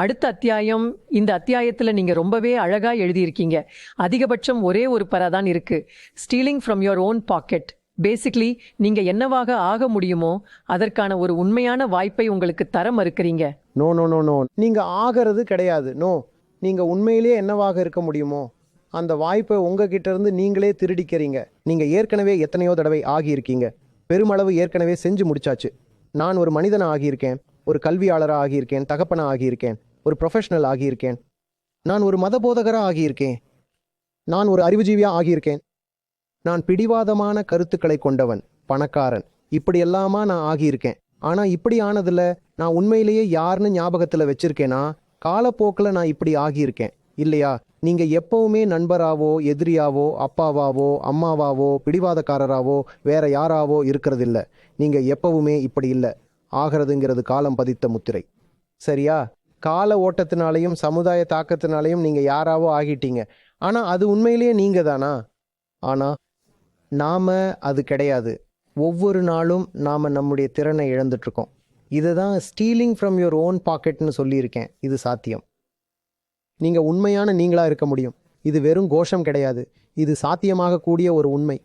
அடுத்த அத்தியாயம் இந்த அத்தியாயத்தில் நீங்கள் ரொம்பவே அழகாக எழுதியிருக்கீங்க. அதிகபட்சம் ஒரே ஒரு பரா தான் இருக்குது stealing from your own pocket basically நீங்கள் என்னவாக ஆக முடியுமோ அதற்கான ஒரு உண்மையான வாய்ப்பை உங்களுக்கு தர மறுக்கிறீங்க. நோ நோ நோ நோ நீங்கள் ஆகிறது கிடையாது. நோ நீங்கள் உண்மையிலேயே என்னவாக இருக்க முடியுமோ அந்த வாய்ப்பை உங்ககிட்ட இருந்து நீங்களே திருடிக்கிறீங்க. நீங்கள் ஏற்கனவே எத்தனையோ தடவை ஆகியிருக்கீங்க. பெருமளவு ஏற்கனவே செஞ்சு முடிச்சாச்சு. நான் ஒரு மனிதன் ஆகியிருக்கேன். ஒரு கல்வியாளராக ஆகியிருக்கேன் தகப்பனாக ஆகியிருக்கேன் ஒரு ப்ரொஃபஷனல் ஆகியிருக்கேன். நான் ஒரு மதபோதகராக ஆகியிருக்கேன். நான் ஒரு அறிவுஜீவியாக ஆகியிருக்கேன். நான் பிடிவாதமான கருத்துக்களை கொண்டவன் பணக்காரன். இப்படி எல்லாமா நான் ஆகியிருக்கேன். ஆனால் இப்படி ஆனதில் நான் உண்மையிலேயே யாருன்னு ஞாபகத்தில் வச்சிருக்கேனா? காலப்போக்கில் நான் இப்படி ஆகியிருக்கேன். இல்லையா? நீங்கள் எப்பவுமே நண்பராவோ எதிரியாவோ அப்பாவாவோ அம்மாவாவோ பிடிவாதக்காரராவோ வேற யாராவோ இருக்கிறதில்ல. நீங்கள் எப்பவுமே இப்படி இல்லை. ஆகிறதுங்கிறது காலம் பதித்த முத்திரை. சரியா? கால ஓட்டத்தினாலையும் சமுதாய தாக்கத்தினாலையும் நீங்கள் யாராவோ ஆகிட்டீங்க. ஆனால் அது உண்மையிலேயே நீங்கள் தானா ஆனால் நாம் அது கிடையாது. ஒவ்வொரு நாளும் நாம் நம்முடைய திறனை இழந்துட்டு இதை தான் ஸ்டீலிங் ஃப்ரம் யுவர் ஓன் பாக்கெட்னு சொல்லியிருக்கேன். இது சாத்தியம். நீங்கள் உண்மையான நீங்களாக இருக்க முடியும். இது வெறும் கோஷம் கிடையாது. இது சாத்தியமாக கூடிய ஒரு உண்மை.